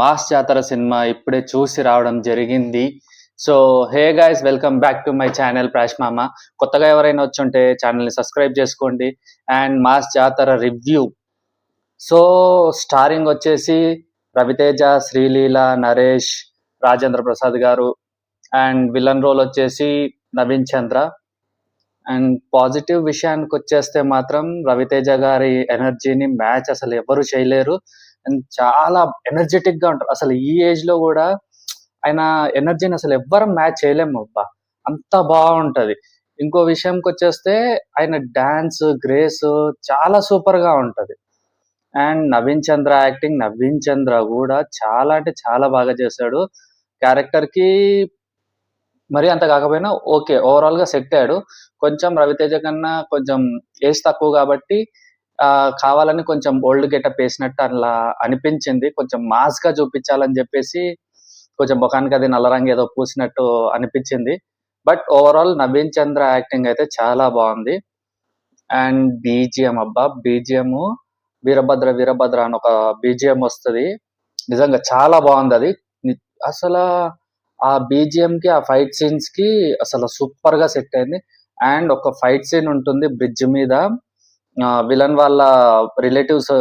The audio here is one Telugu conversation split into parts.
మాస్ జాతర సినిమా ఇప్పుడే చూసి రావడం జరిగింది. So hey guys welcome back to my channel Prash మామ. కొత్తగా ఎవరైనా వచ్చుంటే ఛానల్ని సబ్స్క్రైబ్ చేసుకోండి. And Mass Jathara review. So starring వచ్చేసి రవితేజ శ్రీలీల నరేష్ రాజేంద్ర ప్రసాద్ గారు. అండ్ విలన్ రోల్ వచ్చేసి నవీన్ చంద్ర. అండ్ పాజిటివ్ విషయానికి వచ్చేస్తే మాత్రం రవితేజ గారి ఎనర్జీని మ్యాచ్ అసలు ఎవరు చేయలేరు. అండ్ చాలా ఎనర్జెటిక్గా ఉంటారు. అసలు ఈ ఏజ్లో కూడా ఆయన ఎనర్జీని అసలు ఎవ్వరం మ్యాచ్ చేయలేము అబ్బా. అంత బాగుంటది. ఇంకో విషయంకి వచ్చేస్తే ఆయన డాన్స్ గ్రేస్ చాలా సూపర్గా ఉంటది. అండ్ నవీన్ చంద్ర యాక్టింగ్ నవీన్ చంద్ర కూడా చాలా అంటే చాలా బాగా చేశాడు. క్యారెక్టర్కి మరి అంత కాకపోయినా ఓకే ఓవరాల్గా సెట్ అయ్యాడు. కొంచెం రవితేజ కన్నా కొంచెం ఏజ్ తక్కువ కాబట్టి కావాలని కొంచెం ఓల్డ్ గెటప్ వేసినట్టు అలా అనిపించింది. కొంచెం మాస్గా చూపించాలని చెప్పేసి కొంచెం ముఖానికి అది నల్ల రంగు ఏదో పూసినట్టు అనిపించింది. But overall Naveen Chandra acting అయితే చాలా బాగుంది. అండ్ బీజిఎం అబ్బా బీజిఎం వీరభద్ర వీరభద్ర అని ఒక బీజిఎం వస్తుంది. నిజంగా చాలా బాగుంది అది. అసలు ఆ బీజిఎం కి ఆ ఫైట్ సీన్స్కి అసలు సూపర్గా సెట్ అయింది. అండ్ ఒక ఫైట్ సీన్ ఉంటుంది బ్రిడ్జ్ మీద. విలన్ వాళ్ళ రిలేటివ్స్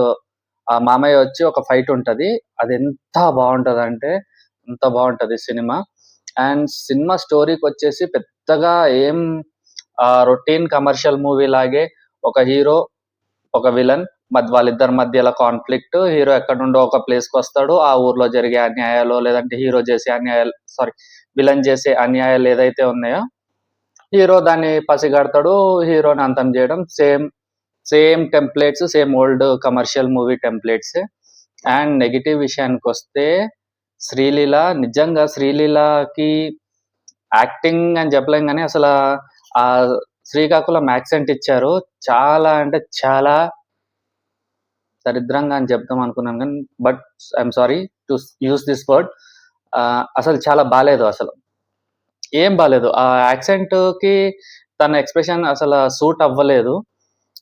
ఆ మామయ్య వచ్చి ఒక ఫైట్ ఉంటది. అది ఎంత బాగుంటది అంటే అంత బాగుంటది సినిమా. అండ్ సినిమా స్టోరీకి వచ్చేసి పెద్దగా ఏం రొటీన్ కమర్షియల్ మూవీ లాగే ఒక హీరో ఒక విలన్ మధ్య వాళ్ళిద్దరి మధ్యలో కాన్ఫ్లిక్ట్ హీరో ఎక్కడ నుండో ఒక ప్లేస్కి వస్తాడు ఆ ఊర్లో జరిగే అన్యాయాలు లేదంటే హీరో చేసే అన్యాయాలు సారీ విలన్ చేసే అన్యాయాలు ఏదైతే ఉన్నాయో హీరో దాన్ని పసిగడతాడు హీరోని అంతం చేయడం same same templates same old commercial movie templates. And negative విషయానికి వస్తే శ్రీలీల నిజంగా శ్రీలీలకి యాక్టింగ్ అని చెప్పలేం కానీ అసలు ఆ శ్రీకాకుళం యాక్సెంట్ ఇచ్చారు. చాలా అంటే చాలా దరిద్రంగా అని చెప్దాం అనుకున్నాను కానీ but I'm sorry to use this word అసలు చాలా బాగాలేదు అసలు. ఏం బాగాలేదు ఆ యాక్సెంట్కి తన ఎక్స్ప్రెషన్ అసలు సూట్ అవ్వలేదు.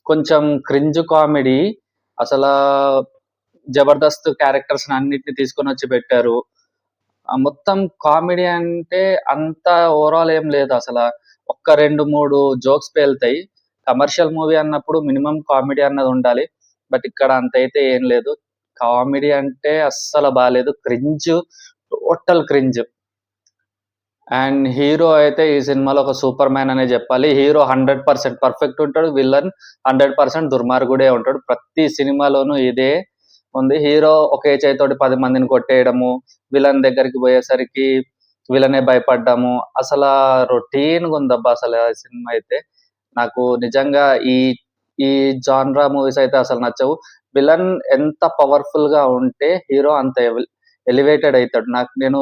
కొంచెం క్రింజ్ కామెడీ అసలు జబర్దస్త్ క్యారెక్టర్స్ అన్నిటిని తీసుకొని వచ్చి పెట్టారు. మొత్తం కామెడీ అంటే అంత ఓవరాల్ ఏం లేదు అసలు. ఒక్క రెండు మూడు జోక్స్ పేలుతాయి. కమర్షియల్ మూవీ అన్నప్పుడు మినిమం కామెడీ అన్నది ఉండాలి. బట్ ఇక్కడ అంత అయితే ఏం లేదు. కామెడీ అంటే అస్సలు బాగాలేదు cringe total cringe. And hero అయితే ఈ సినిమాలో ఒక సూపర్ మ్యాన్ అనే చెప్పాలి. హీరో హండ్రెడ్ పర్సెంట్ పర్ఫెక్ట్ ఉంటాడు. విలన్ హండ్రెడ్ పర్సెంట్ దుర్మార్గుడే ఉంటాడు. ప్రతి సినిమాలోనూ ఇదే ఉంది. హీరో ఒకే చేతితోటి పది మందిని కొట్టేయడము విలన్ దగ్గరికి పోయేసరికి విలనే భయపడ్డాము. అసలు రొటీన్ ఉందబ్బా అసలు ఆ సినిమా అయితే. నాకు నిజంగా ఈ ఈ జాన్రా మూవీస్ అయితే అసలు నచ్చవు. విలన్ ఎంత పవర్ఫుల్గా ఉంటే హీరో అంత ఎలివేటెడ్ అవుతాడు. నాకు నేను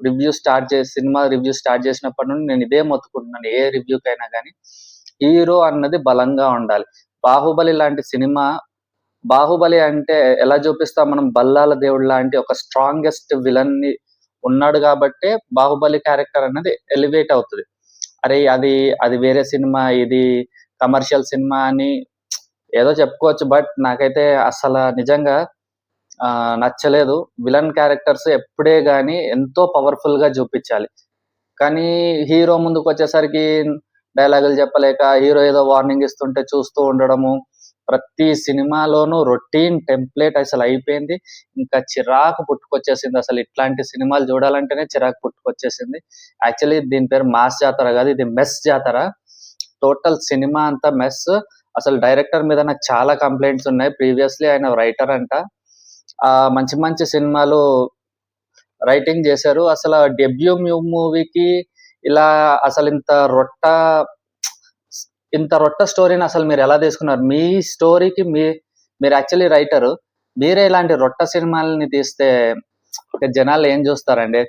రివ్యూ స్టార్ట్ చేసి సినిమా రివ్యూ స్టార్ట్ చేసినప్పటి నుండి నేను ఇదే మొత్తుకుంటున్నాను ఏ రివ్యూకైనా కానీ. హీరో అన్నది బలంగా ఉండాలి. బాహుబలి లాంటి సినిమా బాహుబలి అంటే ఎలా చూపిస్తాం మనం? బల్లాల దేవుడు లాంటి ఒక స్ట్రాంగెస్ట్ విలన్ని ఉన్నాడు కాబట్టే బాహుబలి క్యారెక్టర్ అన్నది ఎలివేట్ అవుతుంది. అరే అది అది వేరే సినిమా ఇది కమర్షియల్ సినిమా అని ఏదో చెప్పుకోవచ్చు బట్ నాకైతే అసలు నిజంగా నచ్చలేదు. విలన్ క్యారెక్టర్స్ ఎప్పుడే కానీ ఎంతో పవర్ఫుల్గా చూపించాలి. కానీ హీరో ముందుకు వచ్చేసరికి డైలాగులు చెప్పలేక హీరో ఏదో వార్నింగ్ ఇస్తుంటే చూస్తూ ఉండడము ప్రతి సినిమాలోనూ రొటీన్ టెంప్లెట్ అసలు అయిపోయింది. ఇంకా చిరాకు పుట్టుకొచ్చేసింది. అసలు ఇట్లాంటి సినిమాలు చూడాలంటేనే చిరాకు పుట్టుకొచ్చేసింది. యాక్చువల్లీ దీని పేరు మాస్ జాతర కాదు ఇది మెస్ జాతర. టోటల్ సినిమా అంతా మెస్. అసలు డైరెక్టర్ మీద నాకు చాలా కంప్లైంట్స్ ఉన్నాయి. ప్రీవియస్లీ ఆయన రైటర్ అంట. ఆ మంచి మంచి సినిమాలు రైటింగ్ చేశారు. అసలు డెబ్యూ మూవీకి ఇలా అసలు ఇంత రొట్ట ఇంత రొట్ట స్టోరీని అసలు మీరు ఎలా తీసుకున్నారు? మీ స్టోరీకి మీ మీరు యాక్చువల్లీ రైటర్ మీరే ఇలాంటి రొట్ట సినిమాలని తీస్తే జనాలు ఏం చూస్తారండి?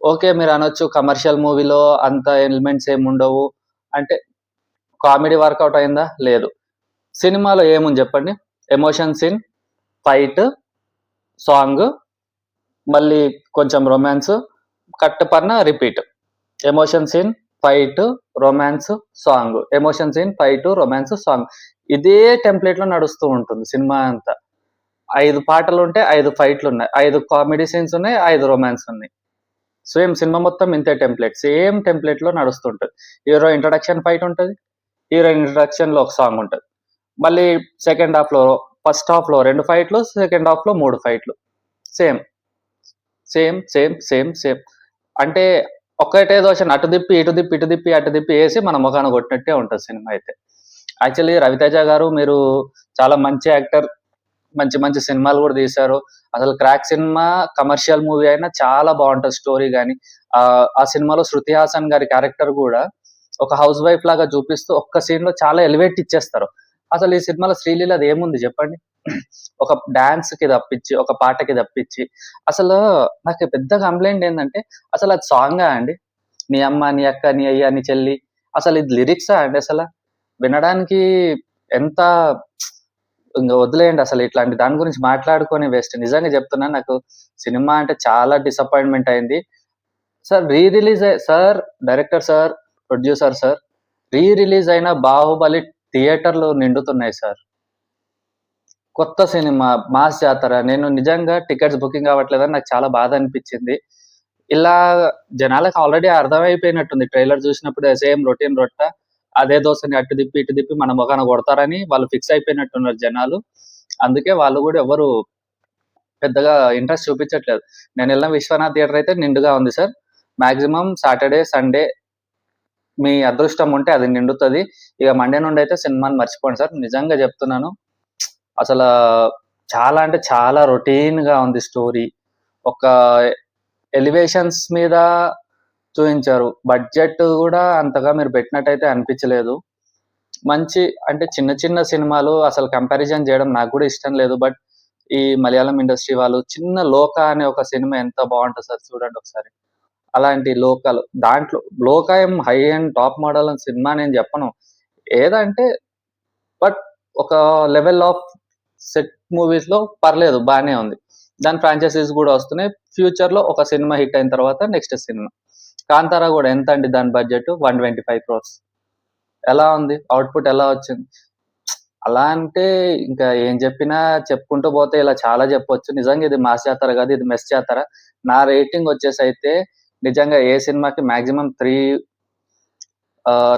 ఓకే మీరు అనొచ్చు కమర్షియల్ మూవీలో అంత ఎలిమెంట్స్ ఏమి ఉండవు అంటే కామెడీ వర్కౌట్ అయిందా? లేదు. సినిమాలో ఏముంది చెప్పండి? ఎమోషన్ సీన్ ఫైట్ సాంగ్ మళ్ళీ కొంచెం romance cut పర్న repeat emotion scene fight romance song emotion scene fight romance song ఇదే టెంప్లెట్లో నడుస్తూ ఉంటుంది సినిమా అంతా. ఐదు పాటలు ఉంటే ఐదు ఫైట్లు ఉన్నాయి. ఐదు కామెడీ సీన్స్ ఉన్నాయి ఐదు రొమాన్స్ ఉన్నాయి. సేమ్ సినిమా మొత్తం ఇంతే టెంప్లెట్ సేమ్ టెంప్లెట్లో నడుస్తుంటుంది హీరో ఇంట్రడక్షన్ ఫైట్ ఉంటుంది. హీరో ఇంట్రడక్షన్లో ఒక సాంగ్ ఉంటుంది. మళ్ళీ సెకండ్ హాఫ్లో ఫస్ట్ హాఫ్లో రెండు ఫైట్లు సెకండ్ హాఫ్లో మూడు ఫైట్లు same same same same same అంటే ఒక్కటే దోష అటు దిప్పి ఇటు దిప్పి ఇటు దిప్పి అటు దిప్పి వేసి మన ముఖాన కొట్టినట్టే ఉంటుంది సినిమా అయితే. యాక్చువల్లీ రవితేజ గారు మీరు చాలా మంచి యాక్టర్ మంచి మంచి సినిమాలు కూడా తీశారు. అసలు క్రాక్ సినిమా కమర్షియల్ మూవీ అయినా చాలా బాగుంటుంది స్టోరీ కానీ ఆ సినిమాలో శృతి హాసన్ గారి క్యారెక్టర్ కూడా ఒక హౌస్ వైఫ్ లాగా చూపిస్తూ ఒక్క సీన్లో చాలా ఎలివేట్ ఇచ్చేస్తారు. అసలు ఈ సినిమాలో శ్రీలీల అది ఏముంది చెప్పండి? ఒక డాన్స్కి తప్పించి ఒక పాటకి తప్పించి. అసలు నాకు పెద్ద కంప్లైంట్ ఏంటంటే అసలు అది సాంగా అండి? నీ అమ్మ నీ అక్క నీ అయ్య నీ చెల్లి అసలు ఇది లిరిక్సా అండి అసలు? వినడానికి ఎంత ఇంకా వదిలేయండి అసలు ఇట్లాంటి దాని గురించి మాట్లాడుకొని వేస్ట్ నిజంగా చెప్తున్నా నాకు సినిమా అంటే చాలా డిసప్పాయింట్మెంట్ అయింది. Sir re release sir director sir producer sir re release అయిన బాహుబలి థియేటర్లు నిండుతున్నాయి సార్. కొత్త సినిమా మాస్ జాతర నేను నిజంగా టికెట్స్ బుకింగ్ అవ్వట్లేదని నాకు చాలా బాధ అనిపించింది. ఇలా జనాలకు ఆల్రెడీ అర్థమైపోయినట్టుంది. ట్రైలర్ చూసినప్పుడు సేమ్ రొటీన్ రొట్ట అదే దోశని అటు దిప్పి ఇటు దిప్పి మన మొగాన కొడతారని వాళ్ళు ఫిక్స్ అయిపోయినట్టున్నారు జనాలు. అందుకే వాళ్ళు కూడా ఎవరు పెద్దగా ఇంట్రెస్ట్ చూపించట్లేదు. నేను వెళ్ళిన విశ్వనాథ్ థియేటర్ అయితే నిండుగా ఉంది సార్. మాక్సిమం సాటర్డే సండే మీ అదృష్టం ఉంటే అది నిండుతుంది. ఇక మండే నుండి అయితే సినిమాని మర్చిపోండి సార్. నిజంగా చెప్తున్నాను. అసలు చాలా అంటే చాలా రొటీన్గా ఉంది స్టోరీ ఒక ఎలివేషన్స్ మీద చూపించారు బడ్జెట్ కూడా అంతగా మీరు పెట్టినట్టయితే అనిపించలేదు. మంచి అంటే చిన్న చిన్న సినిమాలు అసలు కంపారిజన్ చేయడం నాకు కూడా ఇష్టం లేదు. బట్ ఈ మలయాళం ఇండస్ట్రీ వాళ్ళు చిన్న లోక అనే ఒక సినిమా ఎంత బాగుంటుంది సార్ చూడండి ఒకసారి. అలాంటి లోకల్. దాంట్లో లోకాయం హై అండ్ టాప్ మోడల్ అని సినిమా నేను చెప్పను. ఏదంటే బట్ ఒక లెవెల్ ఆఫ్ సెట్ మూవీస్లో పర్లేదు బాగానే ఉంది. దాని ఫ్రాంచైజీస్ కూడా వస్తున్నాయి. ఫ్యూచర్లో ఒక సినిమా హిట్ అయిన తర్వాత నెక్స్ట్ సినిమా. కాంతారా కూడా ఎంత అండి దాని budget? One twenty five crores. ఎలా ఉంది? అవుట్పుట్ ఎలా వచ్చింది? అలా అంటే ఇంకా ఏం చెప్పినా చెప్పుకుంటూ పోతే ఇలా చాలా చెప్పొచ్చు. నిజంగా ఇది మాస్ జాతర కాదు ఇది మెస్ జాతర నా రేటింగ్ వచ్చేసి అయితే నిజంగా ఏ సినిమాకి మాక్సిమం త్రీ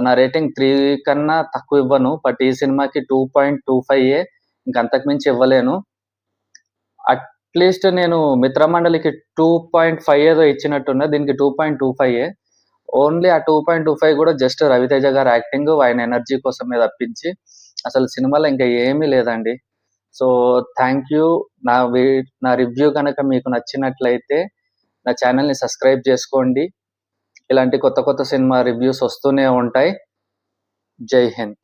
నా రేటింగ్ త్రీ కన్నా తక్కువ ఇవ్వను బట్ ఈ సినిమాకి టూ పాయింట్ టూ ఫైవ్ ఏ ఇంకంతకు మించి ఇవ్వలేను. అట్లీస్ట్ నేను మిత్రమండలికి టూ పాయింట్ ఫైవ్ ఏదో ఇచ్చినట్టున్నా దీనికి టూ పాయింట్ టూ ఫైవ్ ఏ. ఓన్లీ ఆ టూ పాయింట్ టూ ఫైవ్ కూడా జస్ట్ రవితేజ గారి యాక్టింగ్ ఆయన ఎనర్జీ కోసం మీద తప్పించి అసలు సినిమాలో ఇంకా ఏమీ లేదండి. So thank you. నా వీ నా రివ్యూ కనుక మీకు నచ్చినట్లయితే నా ఛానల్ని సబ్స్క్రైబ్ చేసుకోండి. ఇలాంటి కొత్త కొత్త సినిమా రివ్యూస్ వస్తూనే ఉంటాయి. జై హింద్.